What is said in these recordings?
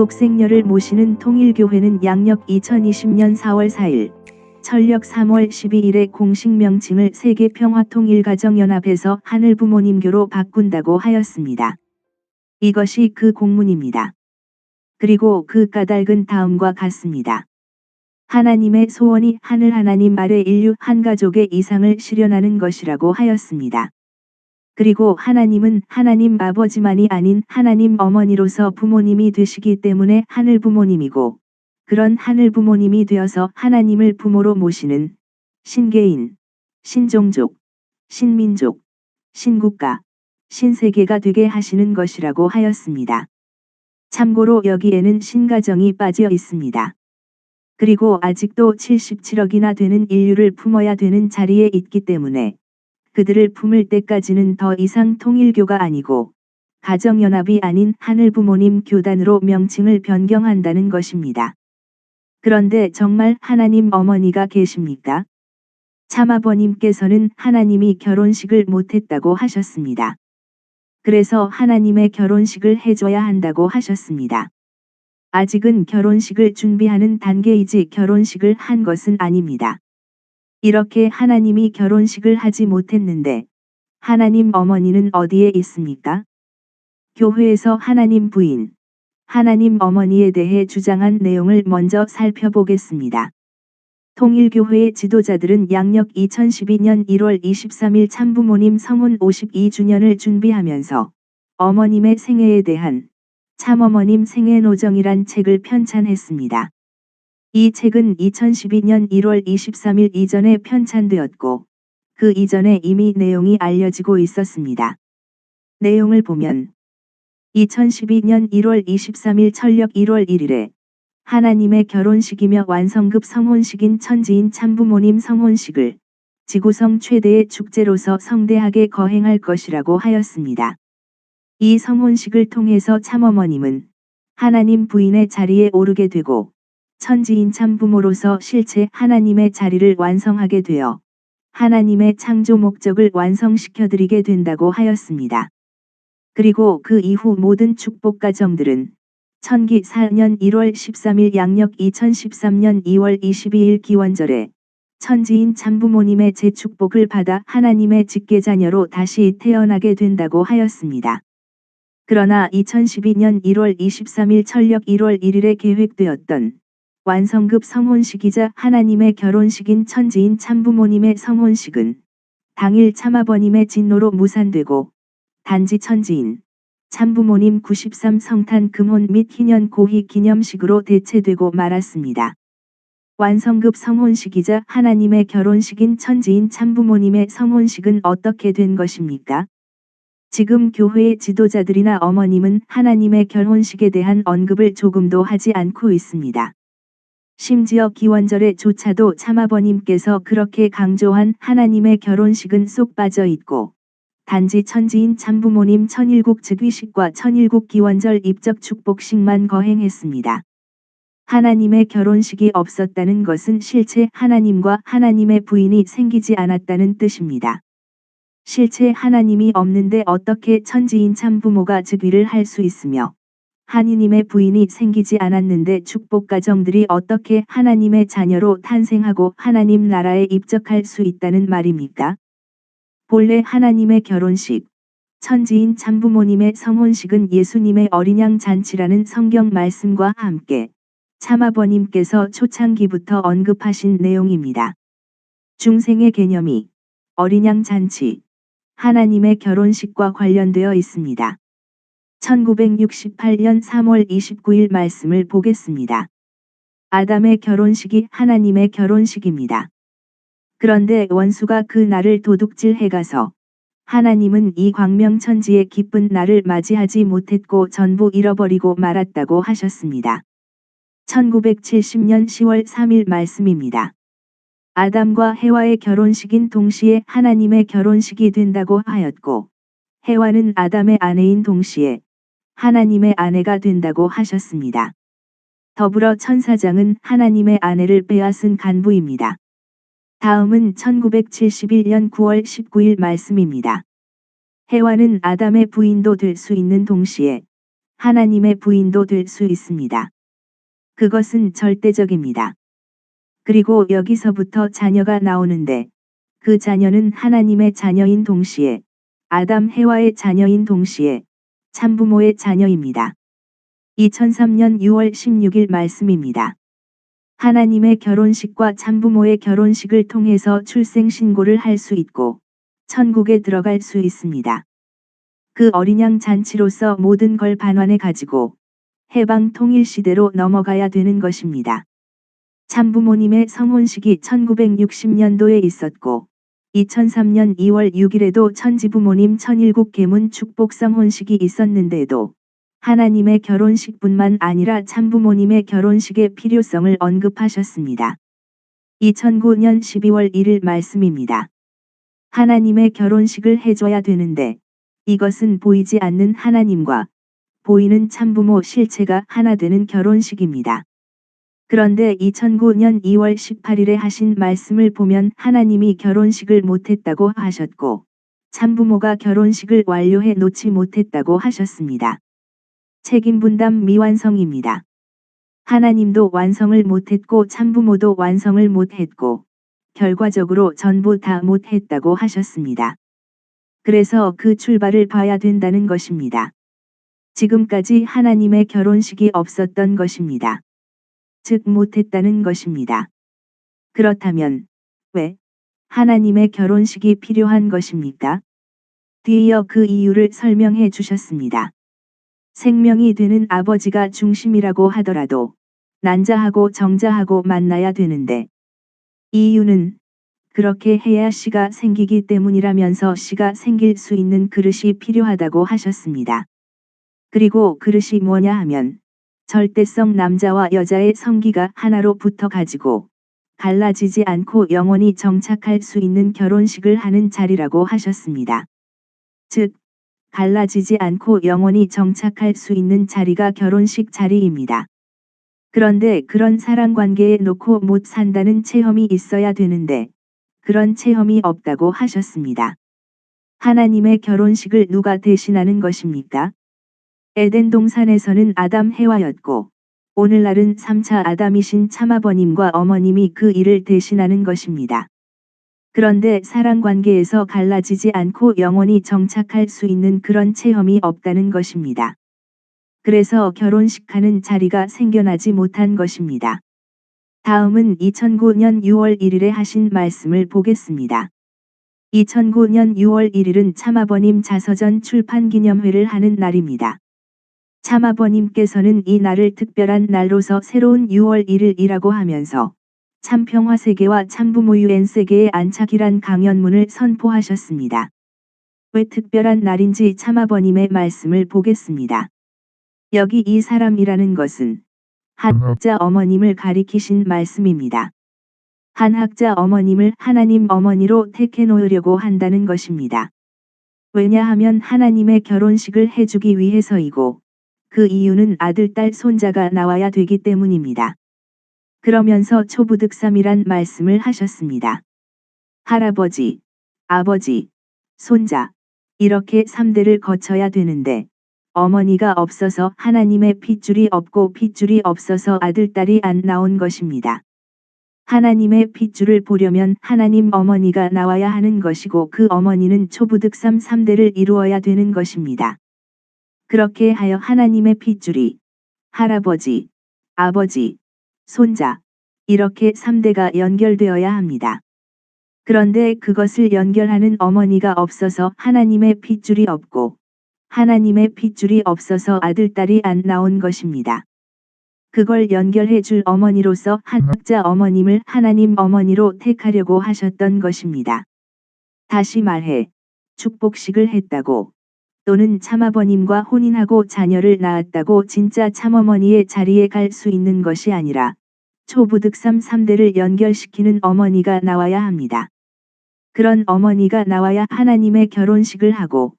독생녀를 모시는 통일교회는 양력 2020년 4월 4일, 철력 3월 12일에 공식 명칭을 세계평화통일가정연합에서 하늘부모님교로 바꾼다고 하였습니다. 이것이 그 공문입니다. 그리고 그 까닭은 다음과 같습니다. 하나님의 소원이 하늘 하나님 아래 인류 한 가족의 이상을 실현하는 것이라고 하였습니다. 그리고 하나님은 하나님 아버지만이 아닌 하나님 어머니로서 부모님이 되시기 때문에 하늘 부모님이고 그런 하늘 부모님이 되어서 하나님을 부모로 모시는 신개인, 신종족, 신민족, 신국가, 신세계가 되게 하시는 것이라고 하였습니다. 참고로 여기에는 신가정이 빠져 있습니다. 그리고 아직도 77억이나 되는 인류를 품어야 되는 자리에 있기 때문에 그들을 품을 때까지는 더 이상 통일교가 아니고 가정연합이 아닌 하늘부모님 교단으로 명칭을 변경한다는 것입니다. 그런데 정말 하나님 어머니가 계십니까? 참아버님께서는 하나님이 결혼식을 못했다고 하셨습니다. 그래서 하나님의 결혼식을 해줘야 한다고 하셨습니다. 아직은 결혼식을 준비하는 단계이지 결혼식을 한 것은 아닙니다. 이렇게 하나님이 결혼식을 하지 못했는데 하나님 어머니는 어디에 있습니까? 교회에서 하나님 부인, 하나님 어머니에 대해 주장한 내용을 먼저 살펴보겠습니다. 통일교회의 지도자들은 양력 2012년 1월 23일 참부모님 성혼 52주년을 준비하면서 어머님의 생애에 대한 참어머님 생애 노정이란 책을 편찬했습니다. 이 책은 2012년 1월 23일 이전에 편찬되었고 그 이전에 이미 내용이 알려지고 있었습니다. 내용을 보면 2012년 1월 23일 철력 1월 1일에 하나님의 결혼식이며 완성급 성혼식인 천지인 참부모님 성혼식을 지구성 최대의 축제로서 성대하게 거행할 것이라고 하였습니다. 이 성혼식을 통해서 참어머님은 하나님 부인의 자리에 오르게 되고 천지인 참부모로서 실체 하나님의 자리를 완성하게 되어 하나님의 창조 목적을 완성시켜드리게 된다고 하였습니다. 그리고 그 이후 모든 축복 가정들은 천기 4년 1월 13일 양력 2013년 2월 22일 기원절에 천지인 참부모님의 재축복을 받아 하나님의 직계자녀로 다시 태어나게 된다고 하였습니다. 그러나 2012년 1월 23일 철력 1월 1일에 계획되었던 완성급 성혼식이자 하나님의 결혼식인 천지인 참부모님의 성혼식은 당일 참아버님의 진노로 무산되고 단지 천지인 참부모님 93 성탄 금혼 및 희년 고희 기념식으로 대체되고 말았습니다. 완성급 성혼식이자 하나님의 결혼식인 천지인 참부모님의 성혼식은 어떻게 된 것입니까? 지금 교회의 지도자들이나 어머님은 하나님의 결혼식에 대한 언급을 조금도 하지 않고 있습니다. 심지어 기원절에 조차도 참아버님께서 그렇게 강조한 하나님의 결혼식은 쏙 빠져 있고 단지 천지인 참부모님 천일국 즉위식과 천일국 기원절 입적 축복식만 거행했습니다. 하나님의 결혼식이 없었다는 것은 실체 하나님과 하나님의 부인이 생기지 않았다는 뜻입니다. 실체 하나님이 없는데 어떻게 천지인 참부모가 즉위를 할 수 있으며 하느님의 부인이 생기지 않았는데 축복 가정들이 어떻게 하나님의 자녀로 탄생하고 하나님 나라에 입적할 수 있다는 말입니까? 본래 하나님의 결혼식, 천지인 참부모님의 성혼식은 예수님의 어린양 잔치라는 성경 말씀과 함께 참아버님께서 초창기부터 언급하신 내용입니다. 중생의 개념이 어린양 잔치, 하나님의 결혼식과 관련되어 있습니다. 1968년 3월 29일 말씀을 보겠습니다. 아담의 결혼식이 하나님의 결혼식입니다. 그런데 원수가 그 날을 도둑질 해 가서 하나님은 이 광명천지의 기쁜 날을 맞이하지 못했고 전부 잃어버리고 말았다고 하셨습니다. 1970년 10월 3일 말씀입니다. 아담과 해와의 결혼식인 동시에 하나님의 결혼식이 된다고 하였고, 해와는 아담의 아내인 동시에 하나님의 아내가 된다고 하셨습니다. 더불어 천사장은 하나님의 아내를 빼앗은 간부입니다. 다음은 1971년 9월 19일 말씀입니다. 해와는 아담의 부인도 될 수 있는 동시에 하나님의 부인도 될 수 있습니다. 그것은 절대적입니다. 그리고 여기서부터 자녀가 나오는데 그 자녀는 하나님의 자녀인 동시에 아담 해와의 자녀인 동시에 참부모의 자녀입니다. 2003년 6월 16일 말씀입니다. 하나님의 결혼식과 참부모의 결혼식을 통해서 출생신고를 할 수 있고 천국에 들어갈 수 있습니다. 그 어린 양 잔치로서 모든 걸 반환해 가지고 해방 통일 시대로 넘어가야 되는 것입니다. 참부모님의 성혼식이 1960년도에 있었고 2003년 2월 6일에도 천지부모님 천일국 계문 축복성 혼식이 있었는데도 하나님의 결혼식뿐만 아니라 참부모님의 결혼식의 필요성을 언급하셨습니다. 2009년 12월 1일 말씀입니다. 하나님의 결혼식을 해줘야 되는데 이것은 보이지 않는 하나님과 보이는 참부모 실체가 하나 되는 결혼식입니다. 그런데 2009년 2월 18일에 하신 말씀을 보면 하나님이 결혼식을 못했다고 하셨고 참부모가 결혼식을 완료해 놓지 못했다고 하셨습니다. 책임 분담 미완성입니다. 하나님도 완성을 못했고 참부모도 완성을 못했고 결과적으로 전부 다 못했다고 하셨습니다. 그래서 그 출발을 봐야 된다는 것입니다. 지금까지 하나님의 결혼식이 없었던 것입니다. 즉 못했다는 것입니다. 그렇다면 왜 하나님의 결혼식이 필요한 것입니까? 뒤이어 그 이유를 설명해 주셨습니다. 생명이 되는 아버지가 중심이라고 하더라도 난자하고 정자하고 만나야 되는데 이유는 그렇게 해야 씨가 생기기 때문이라면서 씨가 생길 수 있는 그릇이 필요하다고 하셨습니다. 그리고 그릇이 뭐냐 하면 절대성 남자와 여자의 성기가 하나로 붙어 가지고 갈라지지 않고 영원히 정착할 수 있는 결혼식을 하는 자리라고 하셨습니다. 즉, 갈라지지 않고 영원히 정착할 수 있는 자리가 결혼식 자리입니다. 그런데 그런 사랑 관계에 놓고 못 산다는 체험이 있어야 되는데, 그런 체험이 없다고 하셨습니다. 하나님의 결혼식을 누가 대신하는 것입니까? 에덴 동산에서는 아담 해와였고 오늘날은 3차 아담이신 참아버님과 어머님이 그 일을 대신하는 것입니다. 그런데 사랑 관계에서 갈라지지 않고 영원히 정착할 수 있는 그런 체험이 없다는 것입니다. 그래서 결혼식하는 자리가 생겨나지 못한 것입니다. 다음은 2009년 6월 1일에 하신 말씀을 보겠습니다. 2009년 6월 1일은 참아버님 자서전 출판 기념회를 하는 날입니다. 참아버님께서는 이 날을 특별한 날로서 새로운 6월 1일이라고 하면서 참평화 세계와 참부모 유엔 세계의 안착이란 강연문을 선포하셨습니다. 왜 특별한 날인지 참아버님의 말씀을 보겠습니다. 여기 이 사람이라는 것은 한 학자 어머님을 가리키신 말씀입니다. 한 학자 어머님을 하나님 어머니로 택해 놓으려고 한다는 것입니다. 왜냐하면 하나님의 결혼식을 해주기 위해서이고 그 이유는 아들, 딸, 손자가 나와야 되기 때문입니다. 그러면서 초부득삼이란 말씀을 하셨습니다. 할아버지, 아버지, 손자, 이렇게 3대를 거쳐야 되는데, 어머니가 없어서 하나님의 핏줄이 없고 핏줄이 없어서 아들, 딸이 안 나온 것입니다. 하나님의 핏줄을 보려면 하나님 어머니가 나와야 하는 것이고 그 어머니는 초부득삼 3대를 이루어야 되는 것입니다. 그렇게 하여 하나님의 핏줄이 할아버지, 아버지, 손자, 이렇게 3대가 연결되어야 합니다. 그런데 그것을 연결하는 어머니가 없어서 하나님의 핏줄이 없고 하나님의 핏줄이 없어서 아들딸이 안 나온 것입니다. 그걸 연결해 줄 어머니로서 한학자 어머님을 하나님 어머니로 택하려고 하셨던 것입니다. 다시 말해 축복식을 했다고 또는 참아버님과 혼인하고 자녀를 낳았다고 진짜 참어머니의 자리에 갈 수 있는 것이 아니라 초부득삼 3대를 연결시키는 어머니가 나와야 합니다. 그런 어머니가 나와야 하나님의 결혼식을 하고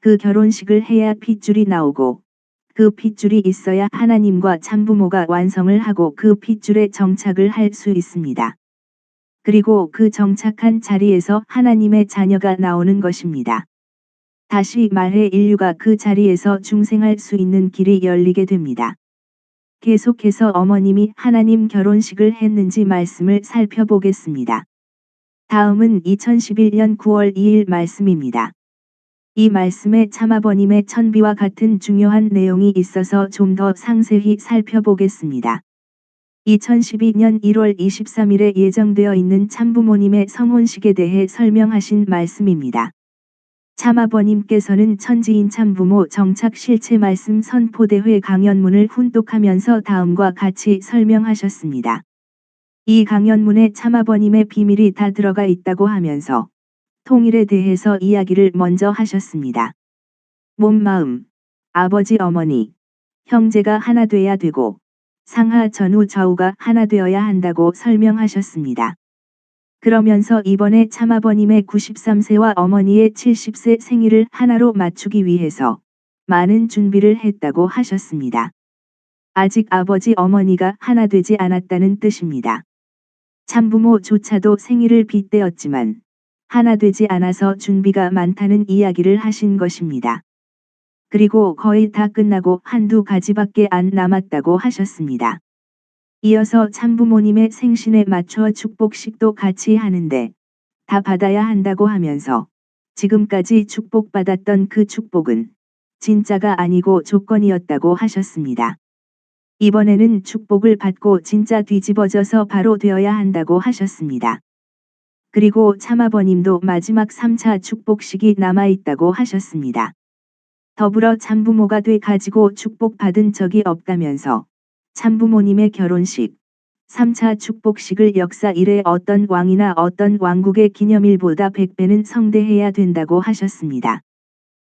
그 결혼식을 해야 핏줄이 나오고 그 핏줄이 있어야 하나님과 참부모가 완성을 하고 그 핏줄에 정착을 할 수 있습니다. 그리고 그 정착한 자리에서 하나님의 자녀가 나오는 것입니다. 다시 말해 인류가 그 자리에서 중생할 수 있는 길이 열리게 됩니다. 계속해서 어머님이 하나님 결혼식을 했는지 말씀을 살펴보겠습니다. 다음은 2011년 9월 2일 말씀입니다. 이 말씀에 참아버님의 천비와 같은 중요한 내용이 있어서 좀 더 상세히 살펴보겠습니다. 2012년 1월 23일에 예정되어 있는 참부모님의 성혼식에 대해 설명하신 말씀입니다. 참아버님께서는 천지인 참부모 정착 실체 말씀 선포대회 강연문을 훈독하면서 다음과 같이 설명하셨습니다. 이 강연문에 참아버님의 비밀이 다 들어가 있다고 하면서 통일에 대해서 이야기를 먼저 하셨습니다. 몸 마음, 아버지 어머니, 형제가 하나 돼야 되고 상하 전후 좌우가 하나 되어야 한다고 설명하셨습니다. 그러면서 이번에 참아버님의 93세와 어머니의 70세 생일을 하나로 맞추기 위해서 많은 준비를 했다고 하셨습니다. 아직 아버지 어머니가 하나 되지 않았다는 뜻입니다. 참부모조차도 생일을 빗대었지만 하나 되지 않아서 준비가 많다는 이야기를 하신 것입니다. 그리고 거의 다 끝나고 한두 가지밖에 안 남았다고 하셨습니다. 이어서 참부모님의 생신에 맞춰 축복식도 같이 하는데 다 받아야 한다고 하면서 지금까지 축복받았던 그 축복은 진짜가 아니고 조건이었다고 하셨습니다. 이번에는 축복을 받고 진짜 뒤집어져서 바로 되어야 한다고 하셨습니다. 그리고 참아버님도 마지막 3차 축복식이 남아있다고 하셨습니다. 더불어 참부모가 돼 가지고 축복받은 적이 없다면서 참부모님의 결혼식, 3차 축복식을 역사 이래 어떤 왕이나 어떤 왕국의 기념일보다 100배는 성대해야 된다고 하셨습니다.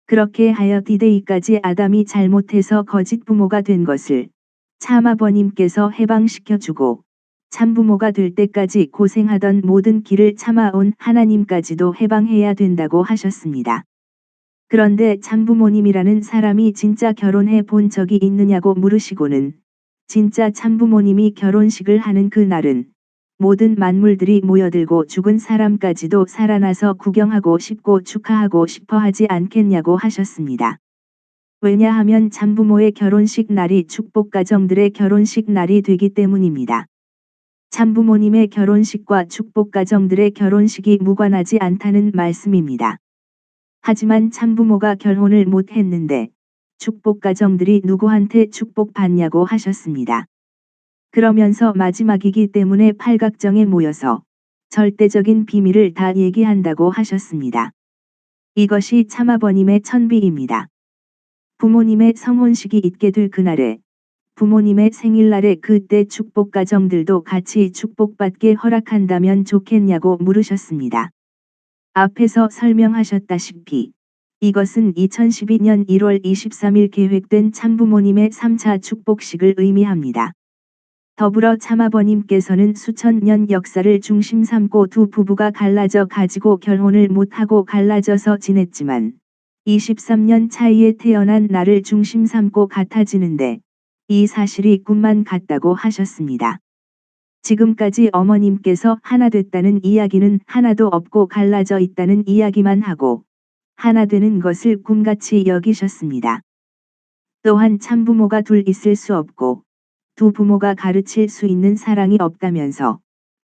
그렇게 하여 디데이까지 아담이 잘못해서 거짓 부모가 된 것을 참아버님께서 해방시켜주고 참부모가 될 때까지 고생하던 모든 길을 참아온 하나님까지도 해방해야 된다고 하셨습니다. 그런데 참부모님이라는 사람이 진짜 결혼해 본 적이 있느냐고 물으시고는 진짜 참부모님이 결혼식을 하는 그 날은 모든 만물들이 모여들고 죽은 사람까지도 살아나서 구경하고 싶고 축하하고 싶어 하지 않겠냐고 하셨습니다. 왜냐하면 참부모의 결혼식 날이 축복가정들의 결혼식 날이 되기 때문입니다. 참부모님의 결혼식과 축복가정들의 결혼식이 무관하지 않다는 말씀입니다. 하지만 참부모가 결혼을 못 했는데 축복 가정들이 누구한테 축복받냐고 하셨습니다. 그러면서 마지막이기 때문에 팔각정에 모여서 절대적인 비밀을 다 얘기한다고 하셨습니다. 이것이 참아버님의 천비입니다. 부모님의 성혼식이 있게 될 그날에 부모님의 생일날에 그때 축복 가정들도 같이 축복받게 허락한다면 좋겠냐고 물으셨습니다. 앞에서 설명하셨다시피 이것은 2012년 1월 23일 계획된 참부모님의 3차 축복식을 의미합니다. 더불어 참아버님께서는 수천 년 역사를 중심 삼고 두 부부가 갈라져 가지고 결혼을 못하고 갈라져서 지냈지만 23년 차이에 태어난 나를 중심 삼고 같아지는데 이 사실이 꿈만 같다고 하셨습니다. 지금까지 어머님께서 하나 됐다는 이야기는 하나도 없고 갈라져 있다는 이야기만 하고 하나 되는 것을 꿈같이 여기셨습니다. 또한 참부모가 둘 있을 수 없고 두 부모가 가르칠 수 있는 사랑이 없다면서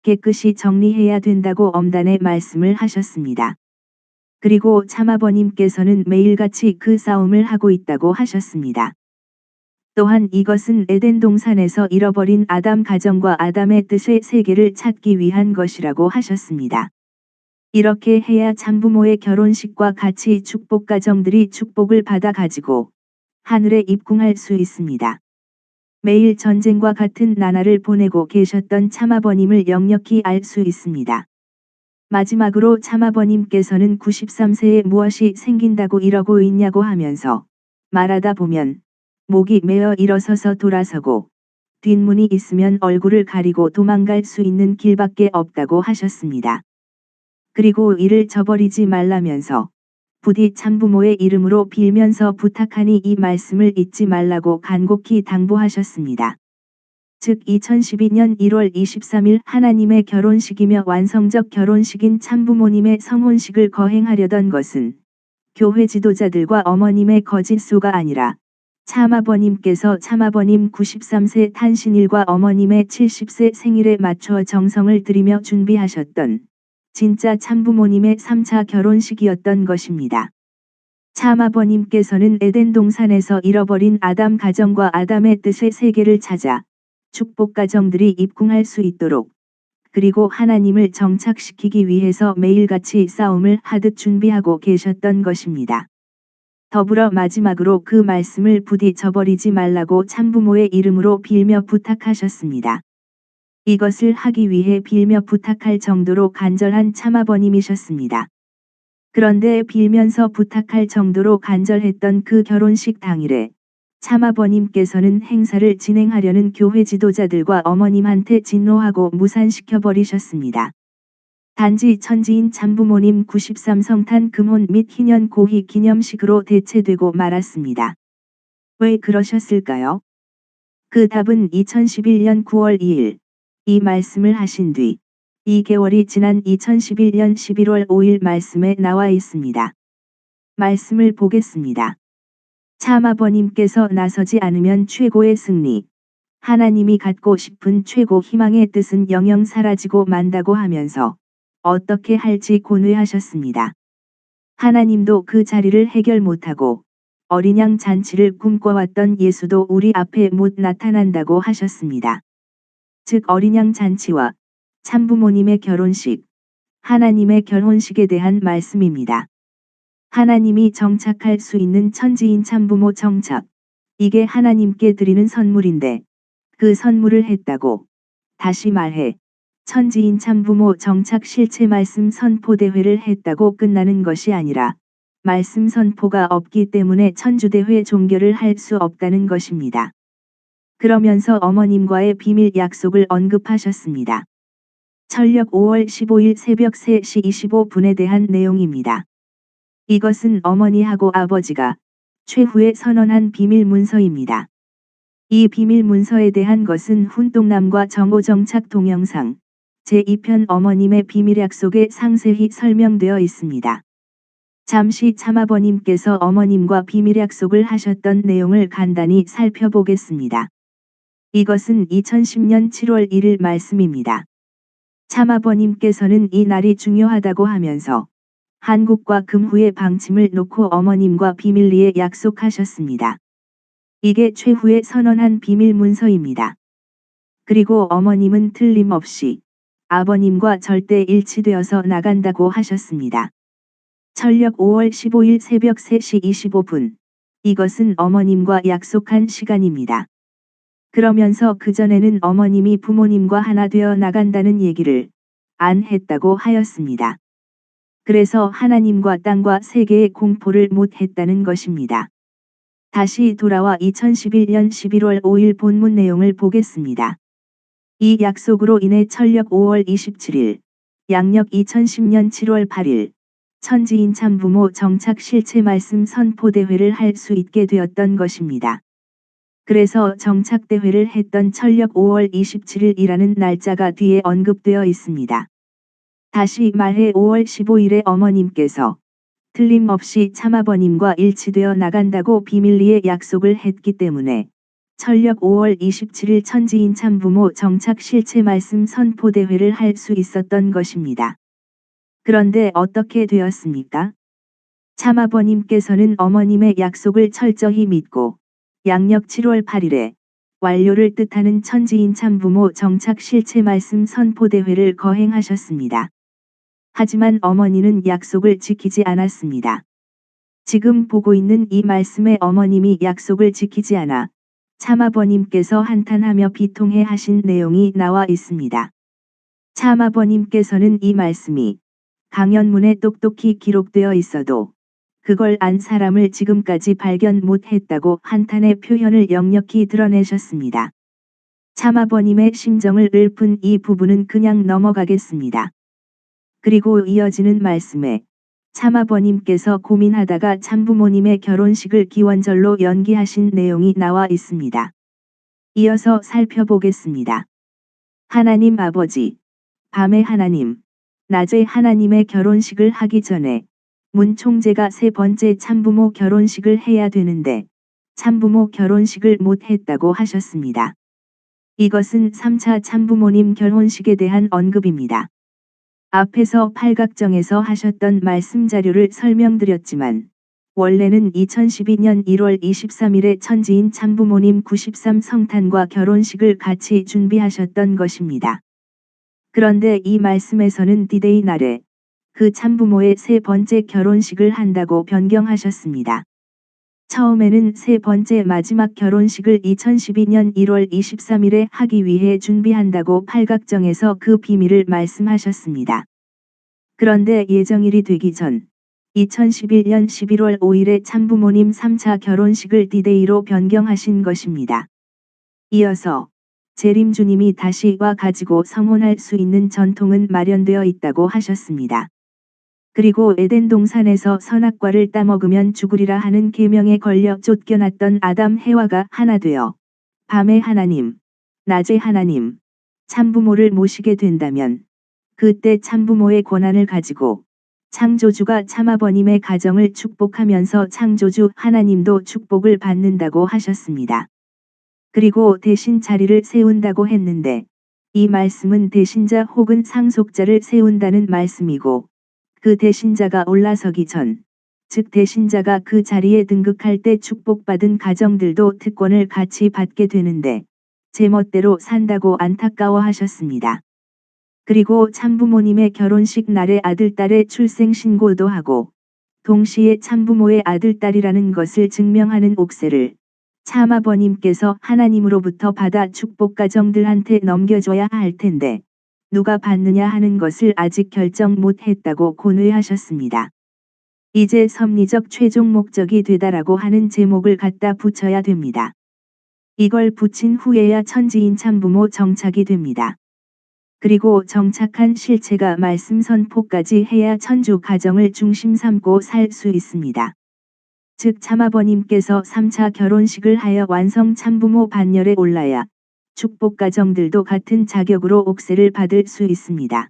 깨끗이 정리해야 된다고 엄단의 말씀을 하셨습니다. 그리고 참아버님께서는 매일같이 그 싸움을 하고 있다고 하셨습니다. 또한 이것은 에덴 동산에서 잃어버린 아담 가정과 아담의 뜻의 세계를 찾기 위한 것이라고 하셨습니다. 이렇게 해야 참부모의 결혼식과 같이 축복 가정들이 축복을 받아 가지고 하늘에 입궁할 수 있습니다. 매일 전쟁과 같은 나날을 보내고 계셨던 참아버님을 역력히 알 수 있습니다. 마지막으로 참아버님께서는 93세에 무엇이 생긴다고 이러고 있냐고 하면서 말하다 보면 목이 메어 일어서서 돌아서고 뒷문이 있으면 얼굴을 가리고 도망갈 수 있는 길밖에 없다고 하셨습니다. 그리고 이를 저버리지 말라면서 부디 참부모의 이름으로 빌면서 부탁하니 이 말씀을 잊지 말라고 간곡히 당부하셨습니다. 즉 2012년 1월 23일 하나님의 결혼식이며 완성적 결혼식인 참부모님의 성혼식을 거행하려던 것은 교회 지도자들과 어머님의 거짓소가 아니라 참아버님께서 참아버님 93세 탄신일과 어머님의 70세 생일에 맞춰 정성을 들이며 준비하셨던 진짜 참부모님의 3차 결혼식이었던 것입니다. 참아버님께서는 에덴 동산에서 잃어버린 아담 가정과 아담의 뜻의 세계를 찾아 축복 가정들이 입궁할 수 있도록 그리고 하나님을 정착시키기 위해서 매일같이 싸움을 하듯 준비하고 계셨던 것입니다. 더불어 마지막으로 그 말씀을 부디 저버리지 말라고 참부모의 이름으로 빌며 부탁하셨습니다. 이것을 하기 위해 빌며 부탁할 정도로 간절한 참아버님이셨습니다. 그런데 빌면서 부탁할 정도로 간절했던 그 결혼식 당일에 참아버님께서는 행사를 진행하려는 교회 지도자들과 어머님한테 진노하고 무산시켜 버리셨습니다. 단지 천지인 참부모님 93성탄 금혼 및 희년 고희 기념식으로 대체되고 말았습니다. 왜 그러셨을까요? 그 답은 2011년 9월 2일 이 말씀을 하신 뒤 2개월이 지난 2011년 11월 5일 말씀에 나와 있습니다. 말씀을 보겠습니다. 참아버님께서 나서지 않으면 최고의 승리. 하나님이 갖고 싶은 최고 희망의 뜻은 영영 사라지고 만다고 하면서 어떻게 할지 고뇌하셨습니다. 하나님도 그 자리를 해결 못하고 어린 양 잔치를 꿈꿔왔던 예수도 우리 앞에 못 나타난다고 하셨습니다. 즉 어린 양 잔치와 참부모님의 결혼식, 하나님의 결혼식에 대한 말씀입니다. 하나님이 정착할 수 있는 천지인 참부모 정착. 이게 하나님께 드리는 선물인데 그 선물을 했다고 다시 말해 천지인 참부모 정착 실체 말씀 선포 대회를 했다고 끝나는 것이 아니라 말씀 선포가 없기 때문에 천주대회 종결을 할 수 없다는 것입니다. 그러면서 어머님과의 비밀 약속을 언급하셨습니다. 철력 5월 15일 새벽 3시 25분에 대한 내용입니다. 이것은 어머니하고 아버지가 최후에 선언한 비밀 문서입니다. 이 비밀 문서에 대한 것은 훈동남과 정오정착 동영상 제2편 어머님의 비밀 약속에 상세히 설명되어 있습니다. 잠시 참아버님께서 어머님과 비밀 약속을 하셨던 내용을 간단히 살펴보겠습니다. 이것은 2010년 7월 1일 말씀입니다. 참아버님께서는 이 날이 중요하다고 하면서 한국과 금후의 방침을 놓고 어머님과 비밀리에 약속하셨습니다. 이게 최후에 선언한 비밀 문서입니다. 그리고 어머님은 틀림없이 아버님과 절대 일치되어서 나간다고 하셨습니다. 철력 5월 15일 새벽 3시 25분. 이것은 어머님과 약속한 시간입니다. 그러면서 그전에는 어머님이 부모님과 하나 되어 나간다는 얘기를 안 했다고 하였습니다. 그래서 하나님과 땅과 세계의 공포를 못 했다는 것입니다. 다시 돌아와 2011년 11월 5일 본문 내용을 보겠습니다. 이 약속으로 인해 철력 5월 27일, 양력 2010년 7월 8일, 천지인 참부모 정착 실체 말씀 선포대회를 할 수 있게 되었던 것입니다. 그래서 정착대회를 했던 철력 5월 27일이라는 날짜가 뒤에 언급되어 있습니다. 다시 말해 5월 15일에 어머님께서 틀림없이 참아버님과 일치되어 나간다고 비밀리에 약속을 했기 때문에 철력 5월 27일 천지인 참부모 정착 실체 말씀 선포대회를 할 수 있었던 것입니다. 그런데 어떻게 되었습니까? 참아버님께서는 어머님의 약속을 철저히 믿고 양력 7월 8일에 완료를 뜻하는 천지인 참부모 정착 실체 말씀 선포대회를 거행하셨습니다. 하지만 어머니는 약속을 지키지 않았습니다. 지금 보고 있는 이 말씀에 어머님이 약속을 지키지 않아 참아버님께서 한탄하며 비통해 하신 내용이 나와 있습니다. 참아버님께서는 이 말씀이 강연문에 똑똑히 기록되어 있어도 그걸 안 사람을 지금까지 발견 못했다고 한탄의 표현을 역력히 드러내셨습니다. 참아버님의 심정을 읊은 이 부분은 그냥 넘어가겠습니다. 그리고 이어지는 말씀에 참아버님께서 고민하다가 참부모님의 결혼식을 기원절로 연기하신 내용이 나와 있습니다. 이어서 살펴보겠습니다. 하나님 아버지, 밤에 하나님, 낮에 하나님의 결혼식을 하기 전에 문 총재가 세 번째 참부모 결혼식을 해야 되는데 참부모 결혼식을 못 했다고 하셨습니다. 이것은 3차 참부모님 결혼식에 대한 언급입니다. 앞에서 팔각정에서 하셨던 말씀 자료를 설명드렸지만 원래는 2012년 1월 23일에 천지인 참부모님 93 성탄과 결혼식을 같이 준비하셨던 것입니다. 그런데 이 말씀에서는 디데이 날에 그 참부모의 세 번째 결혼식을 한다고 변경하셨습니다. 처음에는 세 번째 마지막 결혼식을 2012년 1월 23일에 하기 위해 준비한다고 팔각정에서 그 비밀을 말씀하셨습니다. 그런데 예정일이 되기 전 2011년 11월 5일에 참부모님 3차 결혼식을 디데이로 변경하신 것입니다. 이어서 재림 주님이 다시 와 가지고 성혼할 수 있는 전통은 마련되어 있다고 하셨습니다. 그리고 에덴 동산에서 선악과를 따먹으면 죽으리라 하는 계명에 걸려 쫓겨났던 아담 해와가 하나 되어 밤에 하나님, 낮에 하나님, 참부모를 모시게 된다면 그때 참부모의 권한을 가지고 창조주가 참아버님의 가정을 축복하면서 창조주 하나님도 축복을 받는다고 하셨습니다. 그리고 대신 자리를 세운다고 했는데 이 말씀은 대신자 혹은 상속자를 세운다는 말씀이고 그 대신자가 올라서기 전, 즉 대신자가 그 자리에 등극할 때 축복받은 가정들도 특권을 같이 받게 되는데 제멋대로 산다고 안타까워하셨습니다. 그리고 참부모님의 결혼식 날에 아들딸의 출생 신고도 하고 동시에 참부모의 아들딸이라는 것을 증명하는 옥세를 참아버님께서 하나님으로부터 받아 축복 가정들한테 넘겨줘야 할 텐데 누가 받느냐 하는 것을 아직 결정 못했다고 고뇌하셨습니다. 이제 섭리적 최종 목적이 되다라고 하는 제목을 갖다 붙여야 됩니다. 이걸 붙인 후에야 천지인 참부모 정착이 됩니다. 그리고 정착한 실체가 말씀 선포까지 해야 천주 가정을 중심 삼고 살 수 있습니다. 즉 참아버님께서 3차 결혼식을 하여 완성 참부모 반열에 올라야 축복 가정들도 같은 자격으로 옥세를 받을 수 있습니다.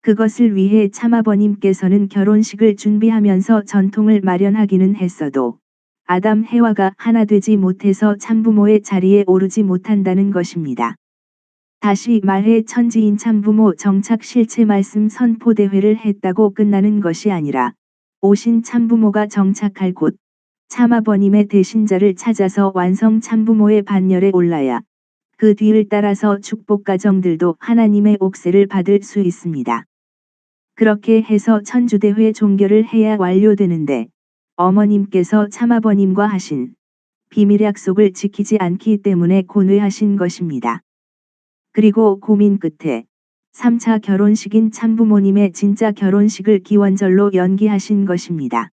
그것을 위해 참아버님께서는 결혼식을 준비하면서 전통을 마련하기는 했어도 아담 해와가 하나 되지 못해서 참부모의 자리에 오르지 못한다는 것입니다. 다시 말해 천지인 참부모 정착 실체 말씀 선포 대회를 했다고 끝나는 것이 아니라 오신 참부모가 정착할 곳 참아버님의 대신자를 찾아서 완성 참부모의 반열에 올라야 그 뒤를 따라서 축복 가정들도 하나님의 옥세를 받을 수 있습니다. 그렇게 해서 천주대회 종결을 해야 완료되는데 어머님께서 참아버님과 하신 비밀 약속을 지키지 않기 때문에 고뇌하신 것입니다. 그리고 고민 끝에 3차 결혼식인 참부모님의 진짜 결혼식을 기원절로 연기하신 것입니다.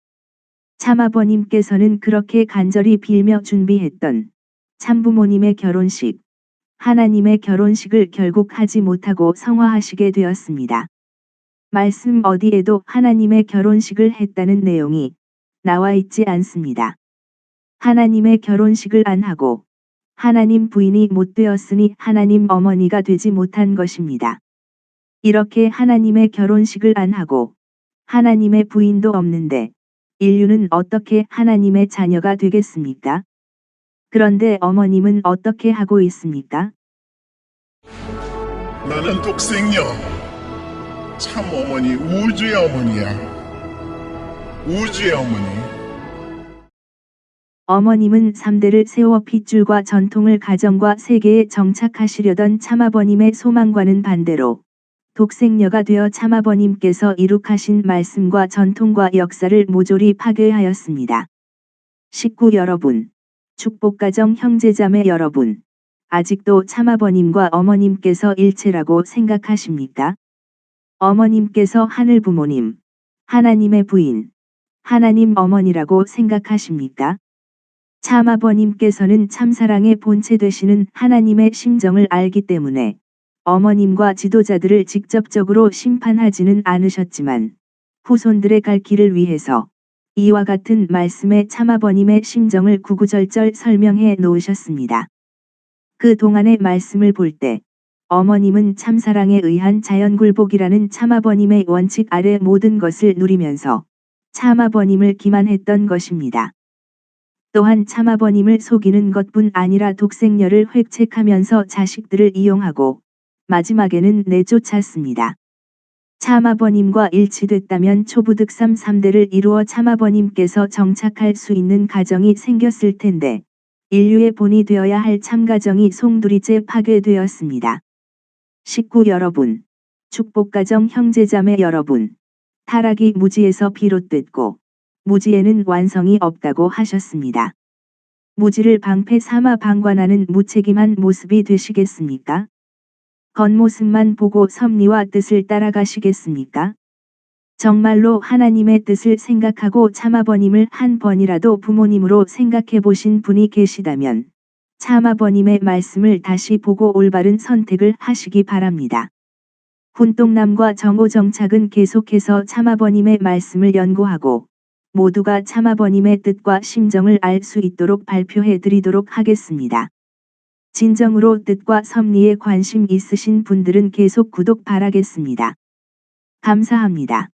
참아버님께서는 그렇게 간절히 빌며 준비했던 참부모님의 결혼식, 하나님의 결혼식을 결국 하지 못하고 성화하시게 되었습니다. 말씀 어디에도 하나님의 결혼식을 했다는 내용이 나와 있지 않습니다. 하나님의 결혼식을 안 하고 하나님 부인이 못 되었으니 하나님 어머니가 되지 못한 것입니다. 이렇게 하나님의 결혼식을 안 하고 하나님의 부인도 없는데 인류는 어떻게 하나님의 자녀가 되겠습니까? 그런데 어머님은 어떻게 하고 있습니까? 나는 독생녀. 참 어머니, 우주의 어머니야. 우주의 어머니. 어머님은 3대를 세워 핏줄과 전통을 가정과 세계에 정착하시려던 참아버님의 소망과는 반대로 독생녀가 되어 참아버님께서 이룩하신 말씀과 전통과 역사를 모조리 파괴하였습니다. 식구 여러분, 축복가정 형제자매 여러분, 아직도 참아버님과 어머님께서 일체라고 생각하십니까? 어머님께서 하늘 부모님, 하나님의 부인, 하나님 어머니라고 생각하십니까? 참아버님께서는 참사랑의 본체 되시는 하나님의 심정을 알기 때문에 어머님과 지도자들을 직접적으로 심판하지는 않으셨지만 후손들의 갈 길을 위해서 이와 같은 말씀에 참아버님의 심정을 구구절절 설명해 놓으셨습니다. 그 동안의 말씀을 볼 때 어머님은 참사랑에 의한 자연굴복이라는 참아버님의 원칙 아래 모든 것을 누리면서 참아버님을 기만했던 것입니다. 또한 참아버님을 속이는 것뿐 아니라 독생녀를 획책하면서 자식들을 이용하고 마지막에는 내쫓았습니다. 참아버님과 일치됐다면 초부득삼 3대를 이루어 참아버님께서 정착할 수 있는 가정이 생겼을 텐데 인류의 본이 되어야 할 참가정이 송두리째 파괴되었습니다. 식구 여러분, 축복가정 형제자매 여러분, 타락이 무지에서 비롯됐고 무지에는 완성이 없다고 하셨습니다. 무지를 방패 삼아 방관하는 무책임한 모습이 되시겠습니까? 겉모습만 보고 섭리와 뜻을 따라가시겠습니까? 정말로 하나님의 뜻을 생각하고 참아버님을 한 번이라도 부모님으로 생각해 보신 분이 계시다면 참아버님의 말씀을 다시 보고 올바른 선택을 하시기 바랍니다. 훈동남과 정오정착은 계속해서 참아버님의 말씀을 연구하고 모두가 참아버님의 뜻과 심정을 알 수 있도록 발표해 드리도록 하겠습니다. 진정으로 뜻과 섭리에 관심 있으신 분들은 계속 구독 바라겠습니다. 감사합니다.